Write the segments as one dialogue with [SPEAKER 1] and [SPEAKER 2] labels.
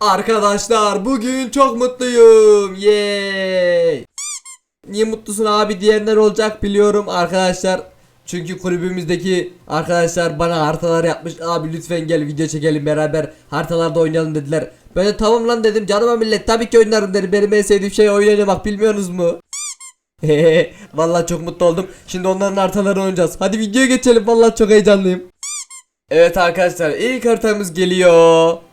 [SPEAKER 1] Arkadaşlar bugün çok mutluyum. Yay. Niye mutlusun abi diyenler olacak biliyorum arkadaşlar. Çünkü kulübümüzdeki arkadaşlar bana haritalar yapmış. Abi lütfen gel video çekelim beraber. Haritalarda oynayalım dediler. Ben de tamam lan dedim. Canıma millet tabii ki oynarım dedim. Benim en sevdiğim şey oynamak bilmiyorsunuz mu? Vallahi çok mutlu oldum. Şimdi onların haritalarını oynayacağız. Hadi videoya geçelim. Vallahi çok heyecanlıyım. Evet arkadaşlar ilk haritamız geliyor.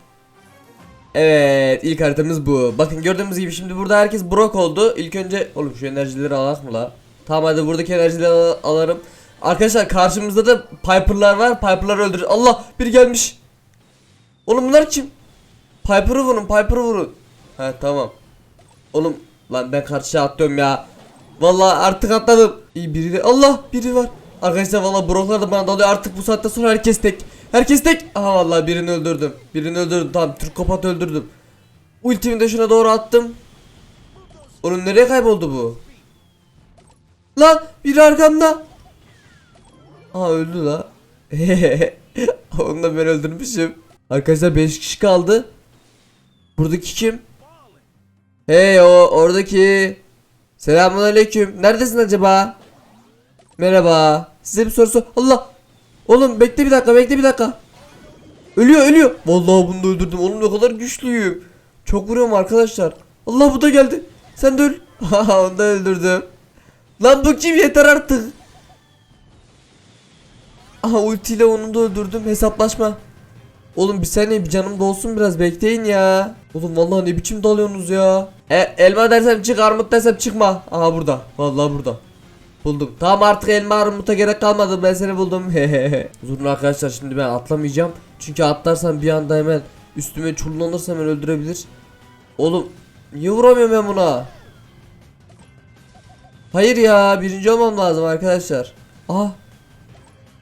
[SPEAKER 1] Evet ilk haritamız bu. Bakın gördüğümüz gibi şimdi burada herkes brok oldu. İlk önce oğlum şu enerjileri alak mı la? Tamam hadi buradaki enerjileri al- alırım. Arkadaşlar karşımızda da Piper'lar var. Piper'ları öldür. Allah biri gelmiş. Oğlum bunlar kim? Piper'ı vurun, Piper'ı vurun. Ha tamam. Oğlum lan ben karşıya atlıyorum ya. Vallahi artık atladım. İyi biri de Allah biri var. Arkadaşlar vallahi broklar da bana dalıyor. Artık bu saatten sonra herkes tek. Herkes tek. Aha vallahi birini öldürdüm. Birini öldürdüm. Tamam Türk kopat öldürdüm. Ultimi de şuna doğru attım. Onun nereye kayboldu bu? Lan biri arkamda. Aa öldü la. Onu da ben öldürmüşüm. Arkadaşlar 5 kişi kaldı. Buradaki kim? Hey o oradaki. Selamünaleyküm. Neredesin acaba? Merhaba. Size bir soru sor. Allah. Oğlum bekle bir dakika bekle bir dakika. Ölüyor ölüyor. Vallahi bunu da öldürdüm. Oğlum ne kadar güçlüyüm. Çok vuruyorum arkadaşlar. Allah bu da geldi. Sen de öl. Onu da öldürdüm. Lan bu kim yeter artık. Aha ultiyle onu da öldürdüm. Hesaplaşma. Oğlum bir saniye bir canım dolsun biraz bekleyin ya. Oğlum vallahi ne biçim dalıyorsunuz ya. E, elma dersem çık armut dersem çıkma. Aha burada. Vallahi burada. Buldum. Tamam artık elma armuta gerek kalmadı. Ben seni buldum. Durun arkadaşlar şimdi ben atlamayacağım. Çünkü atlarsam bir anda hemen üstüme çullanırsa hemen öldürebilir. Oğlum niye vuramıyorum ben buna? Hayır ya birinci olmam lazım arkadaşlar. Aha.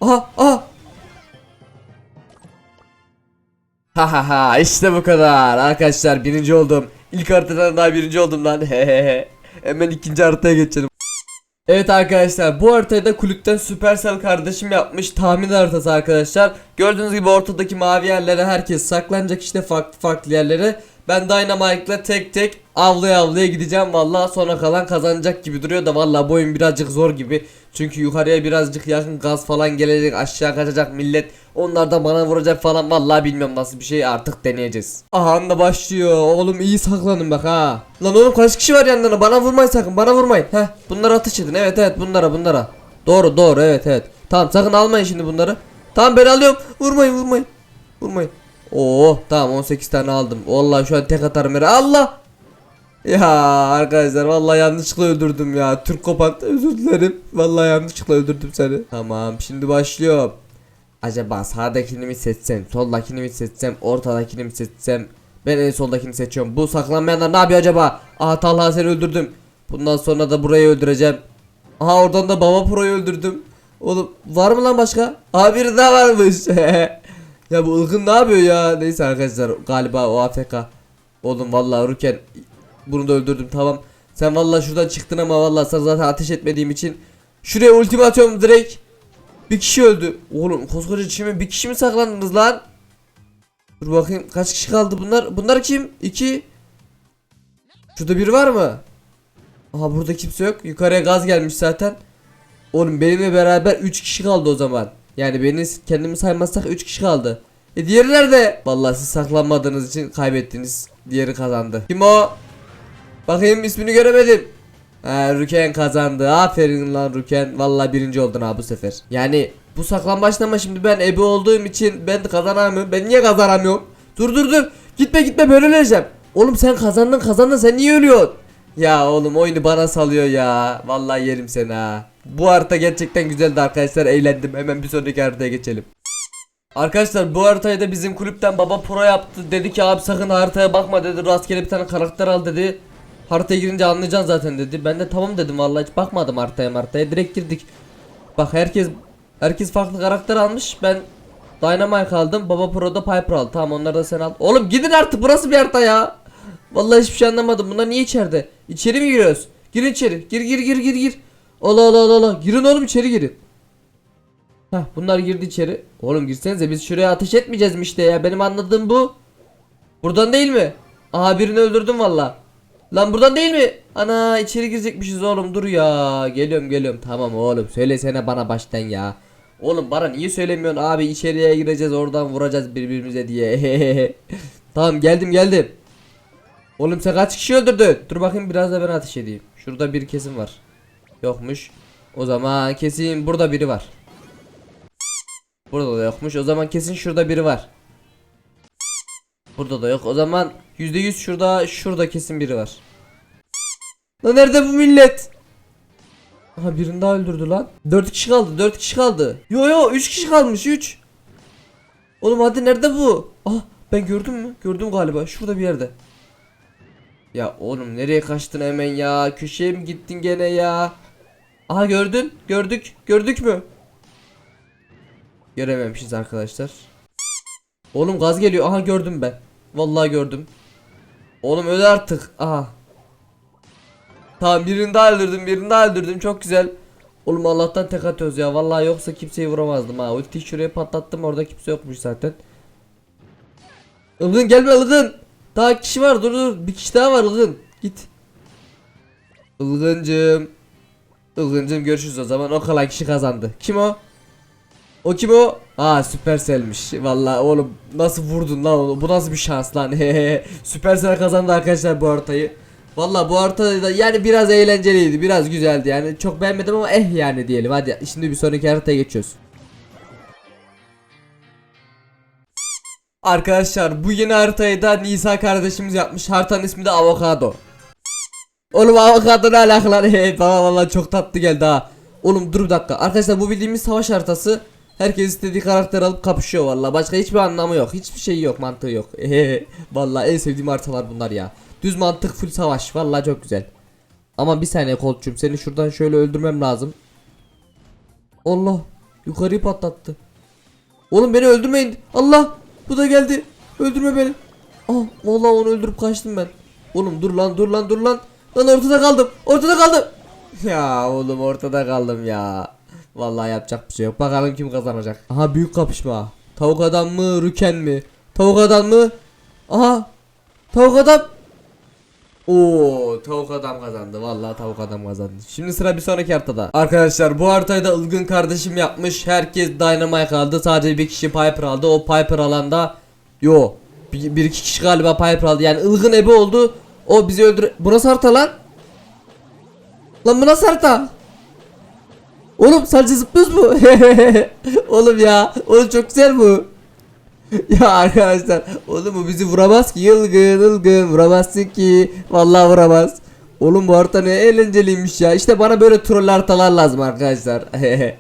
[SPEAKER 1] Aha aha. Ha ha ha işte bu kadar arkadaşlar birinci oldum. İlk haritadan daha birinci oldum lan. Hehehe. Hemen ikinci haritaya geçelim. Evet arkadaşlar bu haritayı da kulüpten Supercell kardeşim yapmış tahmin haritası arkadaşlar. Gördüğünüz gibi ortadaki mavi yerlere herkes saklanacak işte farklı farklı yerlere. Ben Dynamite'la tek tek avlaya avlaya gideceğim valla sonra kalan kazanacak gibi duruyor da valla bu oyun birazcık zor gibi. Çünkü yukarıya birazcık yakın gaz falan gelecek aşağı kaçacak millet. Onlar da bana vuracak falan valla bilmiyorum nasıl bir şey artık deneyeceğiz. Aha da başlıyor oğlum iyi saklanın bak ha. Lan oğlum kaç kişi var yanlarına bana vurmayın sakın bana vurmayın. Heh bunlara ateş edin evet evet bunlara bunlara. Doğru doğru evet evet. Tamam sakın almayın şimdi bunları. Tamam ben alıyorum vurmayın vurmayın. Vurmayın. Oo tamam 18 tane aldım. Vallahi şu an tek atarım yere. Allah! Ya arkadaşlar vallahi yanlışlıkla öldürdüm ya. Türk kopat özür dilerim. Vallahi yanlışlıkla öldürdüm seni. Tamam şimdi başlıyor. Acaba sağdakini mi seçsem, soldakini mi seçsem, ortadakini mi seçsem? Ben en soldakini seçiyorum. Bu saklanmayanlar ne yapıyor acaba? Aha Talha seni öldürdüm. Bundan sonra da burayı öldüreceğim. Aha oradan da Baba Pro'yu öldürdüm. Oğlum var mı lan başka? Aa daha varmış. ya bu ılgın ne yapıyor ya? Neyse arkadaşlar galiba o AFK. Oğlum vallahi Ruken bunu da öldürdüm tamam. Sen vallahi şuradan çıktın ama vallahi sana zaten ateş etmediğim için şuraya ultimi atıyorum direkt. Bir kişi öldü. Oğlum koskoca çime bir kişi mi saklandınız lan? Dur bakayım kaç kişi kaldı bunlar? Bunlar kim? İki. Şurada biri var mı? Aha burada kimse yok. Yukarıya gaz gelmiş zaten. Oğlum benimle beraber 3 kişi kaldı o zaman. Yani beni kendimi saymazsak 3 kişi kaldı. E diğeri nerede? Vallahi siz saklanmadığınız için kaybettiniz. Diğeri kazandı. Kim o? Bakayım ismini göremedim. Ha, Ruken kazandı. Aferin lan Ruken. Vallahi birinci oldun ha bu sefer. Yani bu saklambaçta ama şimdi ben ebe olduğum için ben kazanamıyorum. Ben niye kazanamıyorum? Dur dur dur. Gitme gitme böyle öleceğim. Oğlum sen kazandın kazandın sen niye ölüyorsun? Ya oğlum oyunu bana salıyor ya. Vallahi yerim seni ha. Bu harita gerçekten güzeldi arkadaşlar. Eğlendim. Hemen bir sonraki haritaya geçelim. Arkadaşlar bu haritayı da bizim kulüpten baba pro yaptı. Dedi ki abi sakın haritaya bakma dedi. Rastgele bir tane karakter al dedi. Haritaya girince anlayacaksın zaten dedi. Ben de tamam dedim vallahi hiç bakmadım haritaya haritaya. Direkt girdik. Bak herkes herkes farklı karakter almış. Ben Dynamite aldım. Baba Pro da Piper aldı. Tamam onları da sen al. Oğlum gidin artık burası bir harita ya. Vallahi hiçbir şey anlamadım. Bunlar niye içeride? İçeri mi giriyoruz? Girin içeri. Gir gir gir gir gir. Allah Allah Allah Allah. Girin oğlum içeri girin. Heh bunlar girdi içeri. Oğlum girsenize biz şuraya ateş etmeyeceğiz mi işte ya. Benim anladığım bu. Buradan değil mi? Aha birini öldürdüm valla. Lan buradan değil mi? Ana içeri girecekmişiz oğlum dur ya. Geliyorum geliyorum. Tamam oğlum söylesene bana baştan ya. Oğlum bana niye söylemiyorsun abi içeriye gireceğiz oradan vuracağız birbirimize diye. tamam geldim geldim. Oğlum sen kaç kişi öldürdün? Dur bakayım biraz da ben ateş edeyim. Şurada bir kesim var. Yokmuş. O zaman kesin burada biri var. Burada da yokmuş. O zaman kesin şurada biri var. Burada da yok. O zaman %100 şurada şurada kesin biri var. Lan nerede bu millet? Aha birini daha öldürdü lan. 4 kişi kaldı. 4 kişi kaldı. Yo yo 3 kişi kalmış 3. Oğlum hadi nerede bu? Ah ben gördüm mü? Gördüm galiba. Şurada bir yerde. Ya oğlum nereye kaçtın hemen ya? Köşeye mi gittin gene ya? Aha gördün? Gördük. Gördük mü? Görememişiz arkadaşlar. Oğlum gaz geliyor. Aha gördüm ben. Vallahi gördüm. Oğlum öyle artık. Aha. Tamam birini daha öldürdüm. Birini daha öldürdüm. Çok güzel. Oğlum Allah'tan tek atıyoruz ya. Vallahi yoksa kimseyi vuramazdım ha. Ulti şuraya patlattım. Orada kimse yokmuş zaten. Ilgın gelme Ilgın. Daha kişi var. Dur dur. Bir kişi daha var Ilgın. Git. Ilgıncım. Ilgıncım görüşürüz o zaman. O kadar kişi kazandı. Kim o? O kim o? Aa Supercell'miş. Vallahi oğlum nasıl vurdun lan onu? Bu nasıl bir şans lan? Supercell kazandı arkadaşlar bu haritayı. Vallahi bu haritada yani biraz eğlenceliydi, biraz güzeldi. Yani çok beğenmedim ama eh yani diyelim. Hadi şimdi bir sonraki haritaya geçiyoruz. Arkadaşlar bu yeni haritayı da Nisa kardeşimiz yapmış. Haritanın ismi de Avokado. Oğlum avokado ne alaka lan? Hey, bana vallahi çok tatlı geldi ha. Oğlum dur bir dakika. Arkadaşlar bu bildiğimiz savaş haritası. Herkes istediği karakter alıp kapışıyor vallahi. Başka hiçbir anlamı yok. Hiçbir şey yok, mantığı yok. vallahi en sevdiğim haritalar bunlar ya. Düz mantık full savaş. Vallahi çok güzel. Ama bir saniye kolçum seni şuradan şöyle öldürmem lazım. Allah yukarıyı patlattı. Oğlum beni öldürmeyin. Allah bu da geldi. Öldürme beni. Ah vallahi onu öldürüp kaçtım ben. Oğlum dur lan dur lan dur lan. Lan ortada kaldım. Ortada kaldım. Ya oğlum ortada kaldım ya. Vallahi yapacak bir şey yok. Bakalım kim kazanacak. Aha büyük kapışma. Tavuk adam mı, Rüken mi? Tavuk adam mı? Aha. Tavuk adam. Oo, tavuk adam kazandı. Vallahi tavuk adam kazandı. Şimdi sıra bir sonraki haritada. Arkadaşlar bu haritayı da ılgın kardeşim yapmış. Herkes Dynamite aldı. Sadece bir kişi Piper aldı. O Piper alanda yo bir, bir iki kişi galiba Piper aldı. Yani ılgın ebe oldu. O bizi öldür. Bu nasıl harita lan? Lan bu nasıl harita? Oğlum sadece zıplıyoruz mu? Oğlum ya. Oğlum çok güzel bu. ya arkadaşlar. Oğlum bu bizi vuramaz ki. Yılgın ılgın vuramazsın ki. Vallahi vuramaz. Oğlum bu harita ne eğlenceliymiş ya. İşte bana böyle troll haritalar lazım arkadaşlar.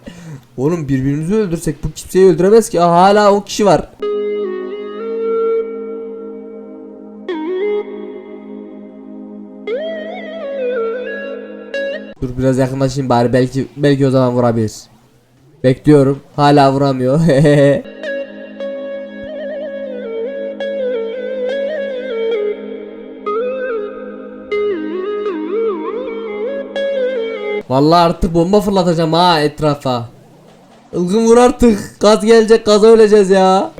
[SPEAKER 1] Oğlum birbirimizi öldürsek bu kimseyi öldüremez ki. Aa, hala o kişi var. Dur biraz yakınlaşayım bari belki belki o zaman vurabilir. Bekliyorum. Hala vuramıyor. Vallahi artık bomba fırlatacağım ha etrafa. Ilgın vur artık. Gaz gelecek gaza öleceğiz ya.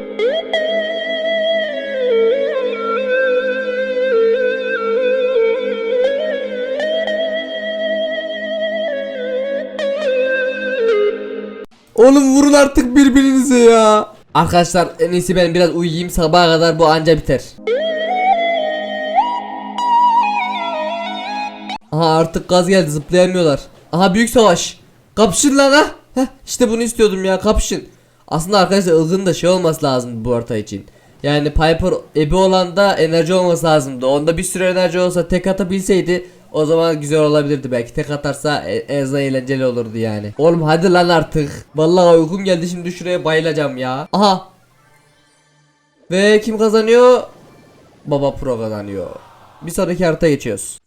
[SPEAKER 1] Oğlum vurun artık birbirinize ya. Arkadaşlar en iyisi ben biraz uyuyayım sabaha kadar bu anca biter. Aha artık gaz geldi zıplayamıyorlar. Aha büyük savaş. Kapışın lan ha. Heh, işte bunu istiyordum ya kapışın. Aslında arkadaşlar ılgın da şey olması lazım bu harita için. Yani Piper ebe olan da enerji olması lazımdı. Onda bir sürü enerji olsa tek atabilseydi o zaman güzel olabilirdi belki. Tek atarsa e- en azından eğlenceli olurdu yani. Oğlum hadi lan artık. Vallahi uykum geldi şimdi şuraya bayılacağım ya. Aha. Ve kim kazanıyor? Baba Pro kazanıyor. Bir sonraki harita geçiyoruz.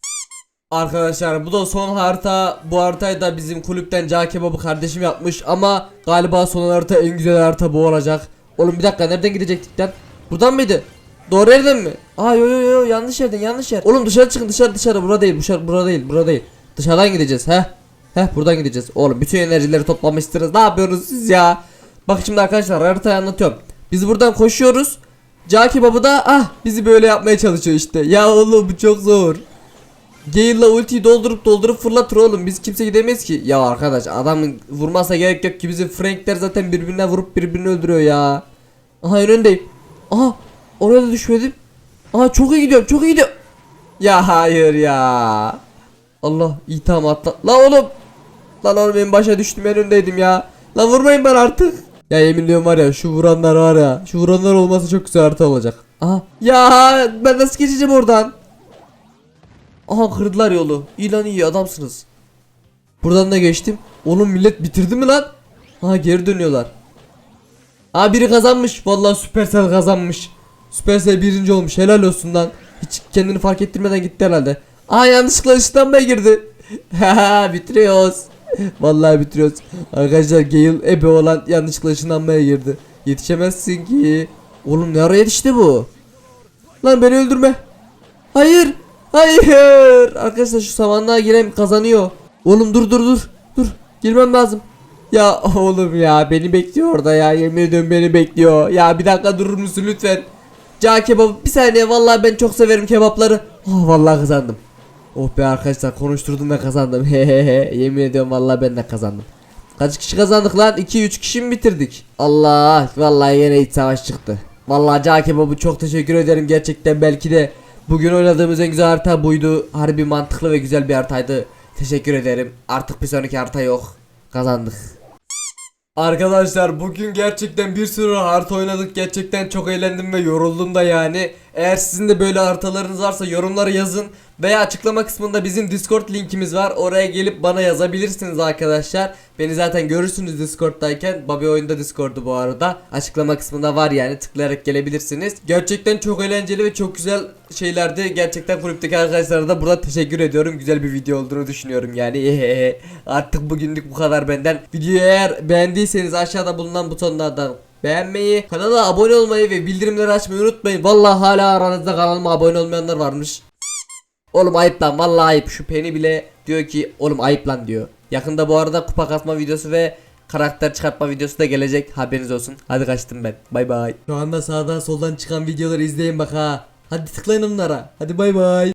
[SPEAKER 1] Arkadaşlar bu da son harita. Bu haritayı da bizim kulüpten Ca Kebabı kardeşim yapmış ama galiba son harita en güzel harita bu olacak. Oğlum bir dakika nereden gidecektik lan? Buradan mıydı? Doğru yerden mi? Aa yo yo yo yanlış yerden yanlış yer. Oğlum dışarı çıkın dışarı dışarı bura değil dışarı bura değil bura değil. Dışarıdan gideceğiz he. Heh buradan gideceğiz. Oğlum bütün enerjileri toplamışsınız. Ne yapıyorsunuz siz ya? Bak şimdi arkadaşlar haritayı anlatıyorum. Biz buradan koşuyoruz. Caki Baba da ah bizi böyle yapmaya çalışıyor işte. Ya oğlum bu çok zor. Gale'la ultiyi doldurup doldurup fırlatır oğlum. Biz kimse gidemeyiz ki. Ya arkadaş adamın vurmasa gerek yok ki bizim Frankler zaten birbirine vurup birbirini öldürüyor ya. Aha en öndeyim. Aha oraya da düşmedim. Aha çok iyi gidiyorum çok iyi gidiyorum. Ya hayır ya. Allah iyi tamam atla. La oğlum. Lan oğlum ben başa düştüm en öndeydim ya. Lan vurmayın ben artık. Ya yemin ediyorum var ya şu vuranlar var ya. Şu vuranlar olmasa çok güzel harita olacak. Aha. Ya ben nasıl geçeceğim oradan? Aha kırdılar yolu. İyi lan iyi adamsınız. Buradan da geçtim. Oğlum millet bitirdi mi lan? Ha geri dönüyorlar. Ha biri kazanmış. Vallahi Supercell kazanmış. Supercell birinci olmuş. Helal olsun lan. Hiç kendini fark ettirmeden gitti herhalde. Aa yanlışlıkla ışınlanmaya girdi. Haha bitiriyoruz. Vallahi bitiriyoruz. Arkadaşlar Gale ebe olan yanlışlıkla ışınlanmaya girdi. Yetişemezsin ki. Oğlum ne ara yetişti bu? Lan beni öldürme. Hayır. Hayır. Arkadaşlar şu savanlığa gireyim kazanıyor. Oğlum dur dur dur. Dur. Girmem lazım. Ya oğlum ya beni bekliyor orada ya. Yemin ediyorum beni bekliyor. Ya bir dakika durur musun lütfen? Ca kebap bir saniye vallahi ben çok severim kebapları. Oh vallahi kazandım. Oh be arkadaşlar konuşturdum ve kazandım. Hehehe yemin ediyorum vallahi ben de kazandım. Kaç kişi kazandık lan? 2-3 kişi mi bitirdik? Allah vallahi yine iç savaş çıktı. Vallahi Ca kebabı çok teşekkür ederim gerçekten belki de bugün oynadığımız en güzel harita buydu. Harbi mantıklı ve güzel bir haritaydı. Teşekkür ederim. Artık bir sonraki harita yok. Kazandık. Arkadaşlar bugün gerçekten bir sürü harita oynadık. Gerçekten çok eğlendim ve yoruldum da yani. Eğer sizin de böyle haritalarınız varsa yorumlara yazın. Veya açıklama kısmında bizim Discord linkimiz var. Oraya gelip bana yazabilirsiniz arkadaşlar. Beni zaten görürsünüz Discord'dayken. Babi oyunda Discord'u bu arada. Açıklama kısmında var yani tıklayarak gelebilirsiniz. Gerçekten çok eğlenceli ve çok güzel şeylerdi. Gerçekten kulüpteki arkadaşlara da burada teşekkür ediyorum. Güzel bir video olduğunu düşünüyorum yani. Artık bugünlük bu kadar benden. Videoyu eğer beğendiyseniz aşağıda bulunan butonlardan beğenmeyi, kanala abone olmayı ve bildirimleri açmayı unutmayın. Vallahi hala aranızda kanalıma abone olmayanlar varmış. Oğlum ayıp lan vallahi ayıp. Şu Penny bile diyor ki oğlum ayıp lan diyor. Yakında bu arada kupa kasma videosu ve karakter çıkartma videosu da gelecek. Haberiniz olsun. Hadi kaçtım ben. Bay bay. Şu anda sağdan soldan çıkan videoları izleyin bak ha. Hadi tıklayın onlara. Hadi bay bay.